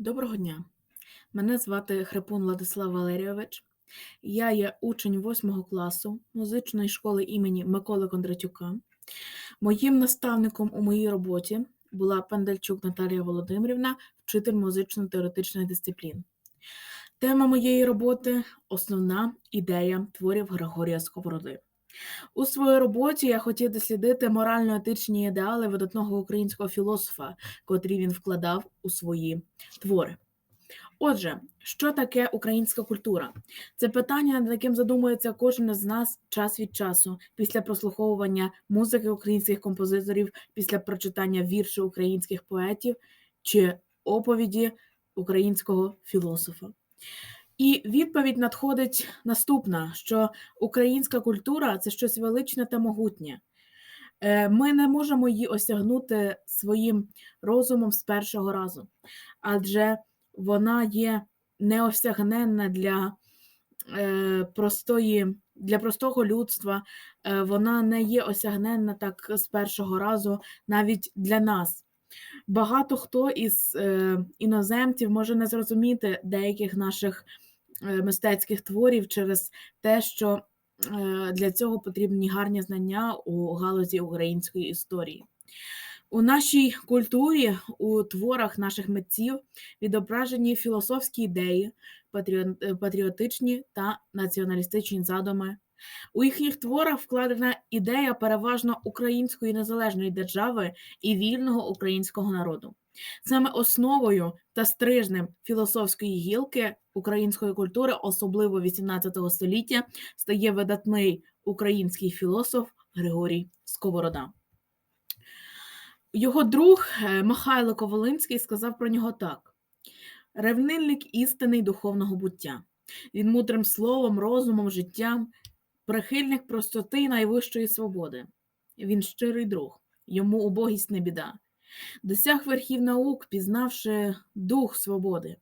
Доброго дня. Мене звати Хрипун Владислав Валерійович. Я є учень 8 класу музичної школи імені Миколи Кондратюка. Моїм наставником у моїй роботі була Пендальчук Наталія Володимирівна, вчитель музично-теоретичних дисциплін. Тема моєї роботи основна ідея творів Григорія Сковороди. У своїй роботі я хотів дослідити морально-етичні ідеали видатного українського філософа, котрі він вкладав у свої твори. Отже, що таке українська культура? Це питання, над яким задумується кожен з нас час від часу, після прослуховування музики українських композиторів, після прочитання віршу українських поетів чи оповіді українського філософа. І відповідь надходить наступна: що українська культура це щось величне та могутнє. Е, Ми не можемо її осягнути своїм розумом з першого разу, адже вона є неосягненна для е, простої, для простого людства, е, вона не є осягненна так з першого разу навіть для нас. Багато хто із іноземців може не зрозуміти деяких наших мистецьких творів через те, що е, для цього потрібні гарні знання у галузі української історії. У нашій культурі, у творах наших митців відображені філософські ідеї, патріотичні та націоналістичні задуми. У їхніх творах вкладена ідея переважно української незалежної держави і вільного українського народу. Саме основою та стрижнем філософської гілки української культури, особливо XVIII століття, стає видатний український філософ Григорій Сковорода. Його друг е, Михайло Ковалинський сказав про нього так: ревнильник істини й духовного буття. Він мудрим словом, розумом, життям, прихильник простоти й найвищої свободи. Він щирий друг, йому убогість не біда. Досяг верхів наук, пізнавши дух свободи,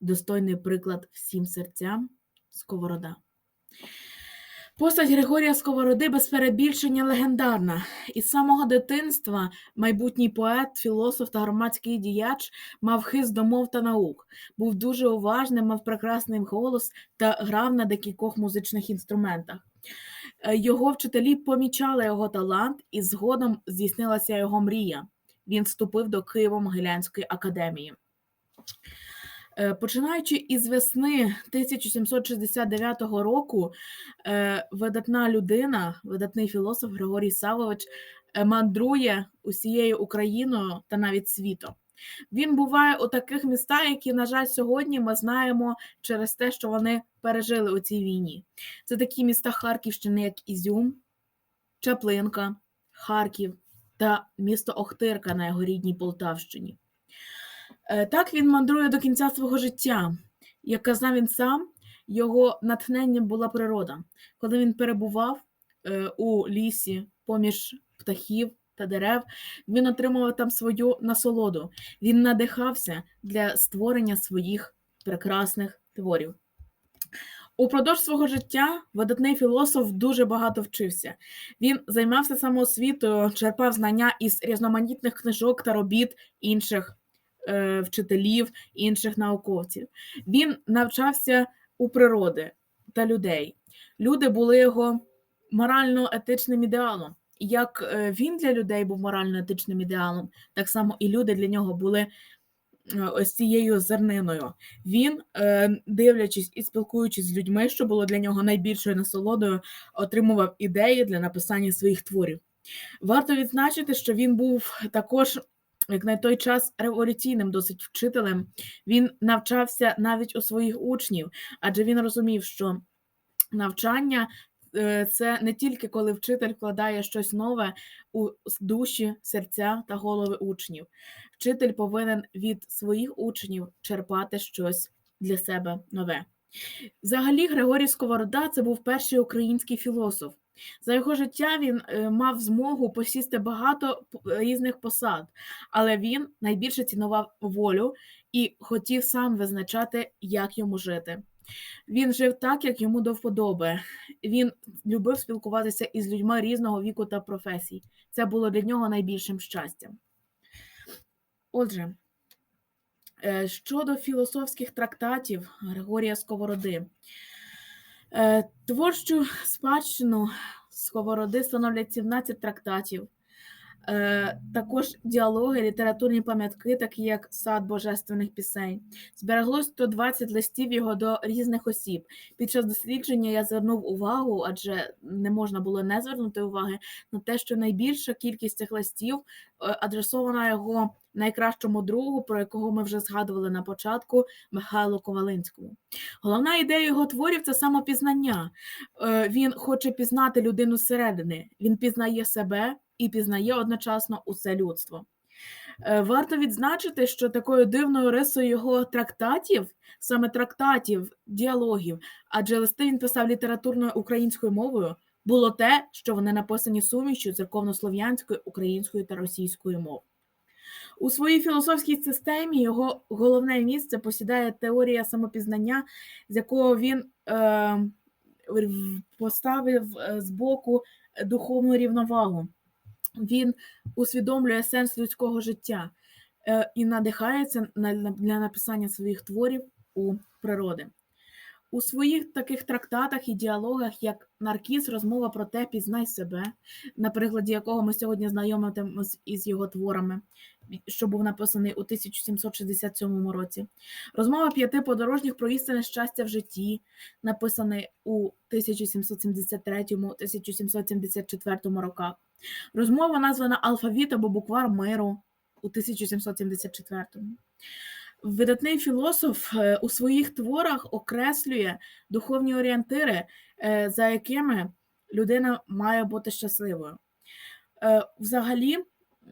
достойний приклад всім серцям Сковорода. Постать Григорія Сковороди без перебільшення легендарна. Із самого дитинства майбутній поет, філософ та громадський діяч мав хист до мов та наук, був дуже уважним, мав прекрасний голос та грав на декількох музичних інструментах. Е, Його вчителі помічали його талант, і згодом здійснилася його мрія. Він вступив до Києво-Могилянської академії. Е, Починаючи із весни 1769 року, е, видатна людина, видатний філософ Григорій Савович е, мандрує усією Україною та навіть світом. Він буває у таких містах, які, на жаль, сьогодні ми знаємо через те, що вони пережили у цій війні. Це такі міста Харківщини, як Ізюм, Чаплинка, Харків та місто Охтирка на його рідній Полтавщині. Е, Так він мандрує до кінця свого життя. Як казав він сам, його натхненням була природа. Коли він перебував е, у лісі поміж птахів та дерев, він отримував там свою насолоду. Він надихався для створення своїх прекрасних творів. Упродовж свого життя видатний філософ дуже багато вчився. Він займався самоосвітою, черпав знання із різноманітних книжок та робіт інших е, вчителів, інших науковців. Він навчався у природи та людей. Люди були його морально-етичним ідеалом. Як е, він для людей був морально-етичним ідеалом, так само і люди для нього були ось цією зерниною. Він, е, дивлячись і спілкуючись з людьми, що було для нього найбільшою насолодою, отримував ідеї для написання своїх творів. Варто відзначити, що він був також, як на той час, революційним досить вчителем. Він навчався навіть у своїх учнів, адже він розумів, що навчання це не тільки коли вчитель вкладає щось нове у душі, серця та голови учнів. Вчитель повинен від своїх учнів черпати щось для себе нове. Взагалі, Григорій Сковорода це був перший український філософ. За його життя він е, мав змогу посісти багато різних посад, але він найбільше цінував волю і хотів сам визначати, як йому жити. Він жив так, як йому до вподоби. Він любив спілкуватися із людьми різного віку та професій. Це було для нього найбільшим щастям. Отже, Е, Щодо філософських трактатів Григорія Сковороди, Е, творчу спадщину Сковороди становлять 17 трактатів, також діалоги, літературні пам'ятки, такі як сад божественних пісень. Збереглось 120 листів його до різних осіб. Під час дослідження я звернув увагу, адже не можна було не звернути уваги на те, що найбільша кількість цих листів е, адресована його найкращому другу, про якого ми вже згадували на початку, Михайлу Ковалинському. Головна ідея його творів це самопізнання. Е, Він хоче пізнати людину зсередини, він пізнає себе і пізнає одночасно усе людство. Е, Варто відзначити, що такою дивною рисою його трактатів, саме трактатів, діалогів, адже листи він писав літературною українською мовою, було те, що вони написані сумішчю церковнослов'янської, української та російської мов. У своїй філософській системі його головне місце посідає теорія самопізнання, з якого він е, поставив е, з боку духовну рівновагу. Він усвідомлює сенс людського життя е, і надихається на, для написання своїх творів у природи. У своїх таких трактатах і діалогах, як Наркіс, розмова про те, пізнай себе, на прикладі якого ми сьогодні знайомитимемось із його творами, що був написаний у 1767 році. Розмова п'яти подорожніх про істинне щастя в житті, написаний у 1773-1774 роках. Розмова названа Алфавіт або буквар миру у 1774. Видатний філософ е, у своїх творах окреслює духовні орієнтири, е, за якими людина має бути щасливою. Е, Взагалі,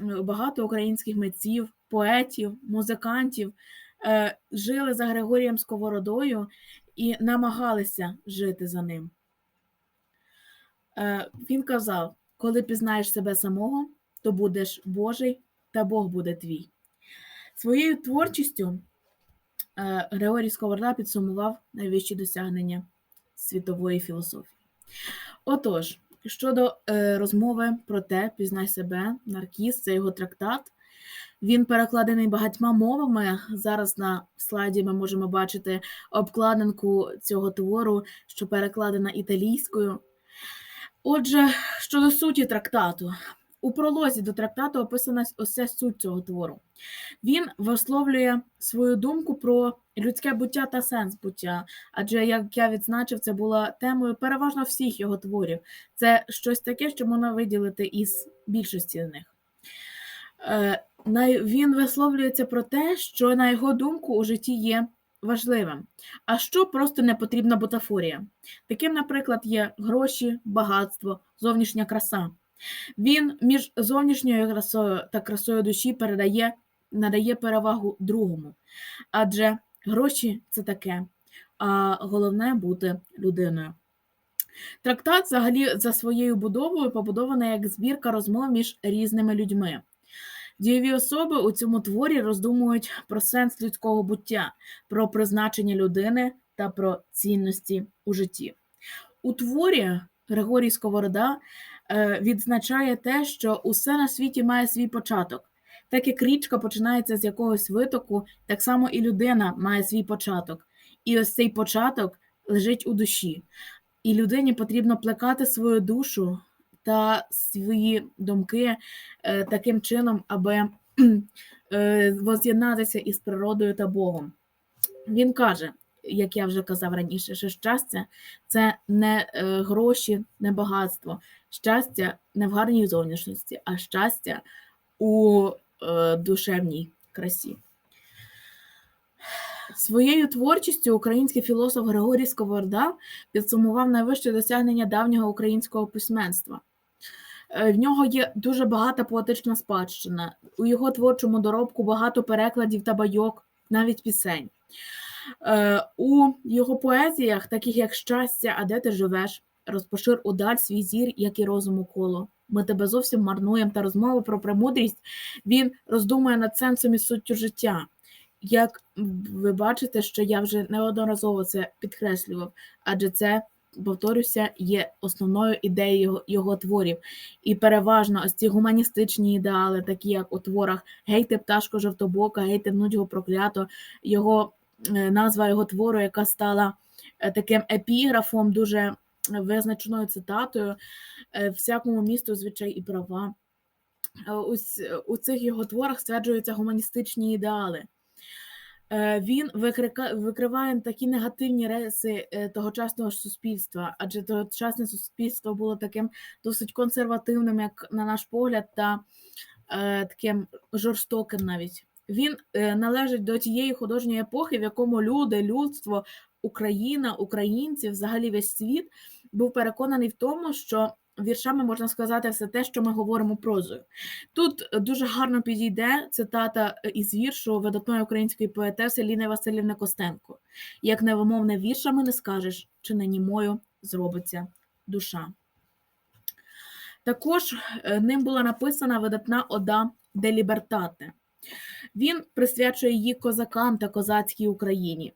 багато українських митців, поетів, музикантів жили за Григорієм Сковородою і намагалися жити за ним. Він казав: коли пізнаєш себе самого, то будеш Божий, та Бог буде твій. Своєю творчістю е, Григорій Сковорода підсумував найвищі досягнення світової філософії. Отож, щодо е, розмови про те, пізнай себе, Наркіс, це його трактат. Він перекладений багатьма мовами. Зараз на слайді ми можемо бачити обкладинку цього твору, що перекладена італійською. Отже, щодо суті трактату, у пролозі до трактату описана ось суть цього твору. Він висловлює свою думку про людське буття та сенс буття, адже, як я відзначив, це була темою переважно всіх його творів. Це щось таке, що можна виділити із більшості з них. Е, Він висловлюється про те, що, на його думку, у житті є важливим, а що просто не потрібна бутафорія. Таким, наприклад, є гроші, багатство, зовнішня краса. Він між зовнішньою красою та красою душі передає, надає перевагу другому. Адже гроші це таке, а головне бути людиною. Трактат, взагалі, за своєю будовою побудований як збірка розмов між різними людьми. Дієві особи у цьому творі роздумують про сенс людського буття, про призначення людини та про цінності у житті. У творі Григорій Сковорода відзначає те, що усе на світі має свій початок. Так як річка починається з якогось витоку, так само і людина має свій початок. І ось цей початок лежить у душі. І людині потрібно плекати свою душу та свої думки е, таким чином, аби е, воз'єднатися із природою та Богом. Він каже, як я вже казав раніше, що щастя це не е, гроші, не багатство. Щастя не в гарній зовнішності, а щастя у е, душевній красі. Своєю творчістю український філософ Григорій Сковорода підсумував найвище досягнення давнього українського письменства. Е, В нього є дуже багата поетична спадщина. У його творчому доробку багато перекладів та байок, навіть пісень. Е, У його поезіях, таких як щастя, а де ти живеш, розпошир удаль свій зір, як і розуму коло. Ми тебе зовсім марнуємо та розмови про премудрість. Він роздумує над сенсом і суттю життя. Як ви бачите, що я вже неодноразово це підкреслював, адже це повторюся, є основною ідеєю його, його творів. І переважно ось ці гуманістичні ідеали, такі як у творах Гейте пташко жовтобока, гейте нудьго проклято, його назва його твору, яка стала е, таким епіграфом, дуже визначеною цитатою е, всякому місту звичай і права. Е, Ось е, у цих його творах стверджуються гуманістичні ідеали. Е, Він викриває такі негативні риси е, тогочасного суспільства, адже тогочасне суспільство було таким досить консервативним, як на наш погляд, та е, таким жорстоким навіть. Він е, належить до тієї художньої епохи, в якому люди, людство, Україна, українці, взагалі весь світ був переконаний в тому, що віршами можна сказати все те, що ми говоримо прозою. Тут е, дуже гарно підійде цитата е, із віршу видатної української поетеси Ліни Васильівни Костенко: Як невимовне віршами не скажеш, чи не німою зробиться душа. Також ним була написана видатна ода де Лібертате. Він присвячує її козакам та козацькій Україні.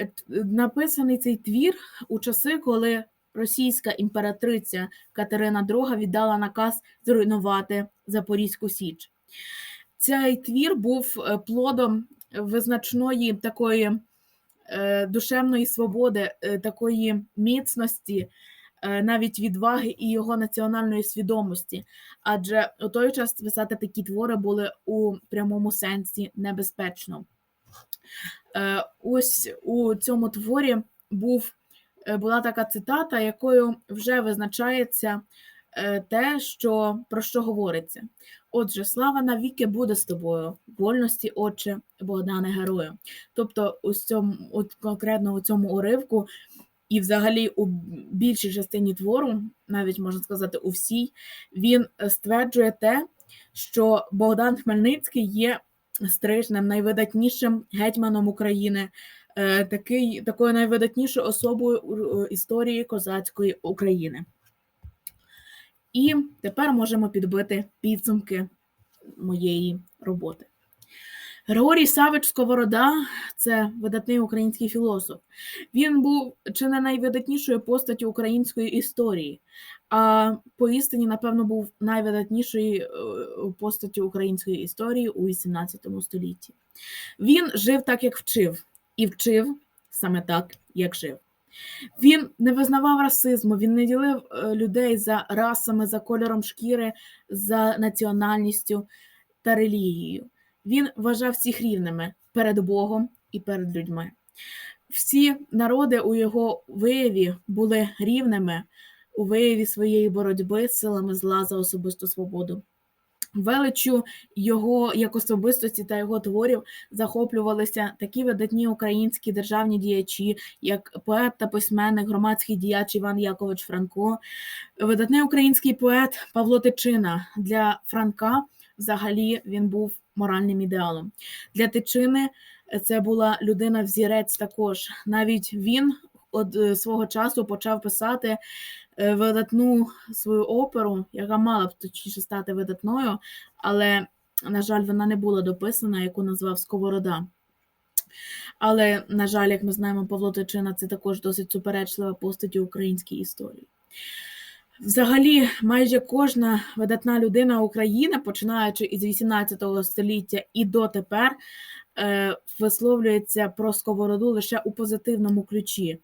Е, Написаний цей твір у часи, коли російська імператриця Катерина II віддала наказ зруйнувати Запорізьку Січ. Цей твір був е, плодом визначної такої е, душевної свободи, е, такої міцності, е, навіть відваги і його національної свідомості. Адже у той час писати такі твори були у прямому сенсі небезпечно. Е, Ось у цьому творі був, е, була така цитата, якою вже визначається е, те, що, про що говориться. Отже, слава навіки буде з тобою, вольності, отче, Богдане герою. Тобто, у цьому, конкретно у цьому уривку, і взагалі у більшій частині твору, навіть можна сказати, у всій, він е, стверджує те, що Богдан Хмельницький є стрижнем, найвидатнішим гетьманом України, е, такий, такою найвидатнішою особою у е, історії козацької України. І тепер можемо підбити підсумки моєї роботи. Григорій Савич Сковорода це видатний український філософ. Він був чи не найвидатнішою постаттю української історії, а поістині, напевно, був найвидатнішою е, постаттю української історії у XVIII столітті. Він жив так, як вчив, і вчив саме так, як жив. Він не визнавав расизму, він не ділив е, людей за расами, за кольором шкіри, за національністю та релігією. Він вважав всіх рівними перед Богом і перед людьми. Всі народи у його вияві були рівними у вияві своєї боротьби з силами зла за особисту свободу. Величу його як особистості та його творів захоплювалися такі видатні українські державні діячі, як поет та письменник, громадський діяч Іван Якович Франко, видатний український поет Павло Тичина. Для Франка взагалі він був моральним ідеалом. Для Тичини це була людина взірець також. Навіть він от е, свого часу почав писати е, видатну свою оперу, яка мала б точніше стати видатною, але, на жаль, вона не була дописана, яку назвав Сковорода. Але, на жаль, як ми знаємо, Павло Тичина це також досить суперечлива постать у українській історії. Взагалі, майже кожна видатна людина України, починаючи із 18 століття і дотепер, е, висловлюється про сковороду лише у позитивному ключі.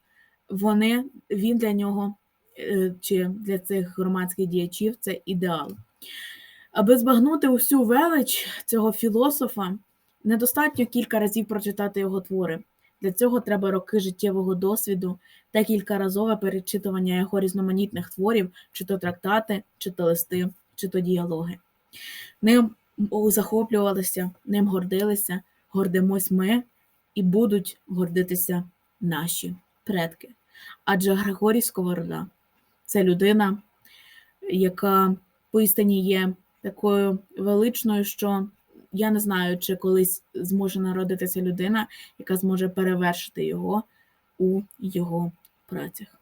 Вони, він для нього е, чи для цих громадських діячів це ідеал. Аби збагнути усю велич цього філософа, недостатньо кілька разів прочитати його твори. Для цього треба роки життєвого досвіду та кількаразове перечитування його різноманітних творів, чи то трактати, чи то листи, чи то діалоги. Ним захоплювалися, ним гордилися, гордимось ми і будуть гордитися наші предки. Адже Григорій Сковорода це людина, яка поістині є такою величною, що я не знаю, чи колись зможе народитися людина, яка зможе перевершити його у його працях.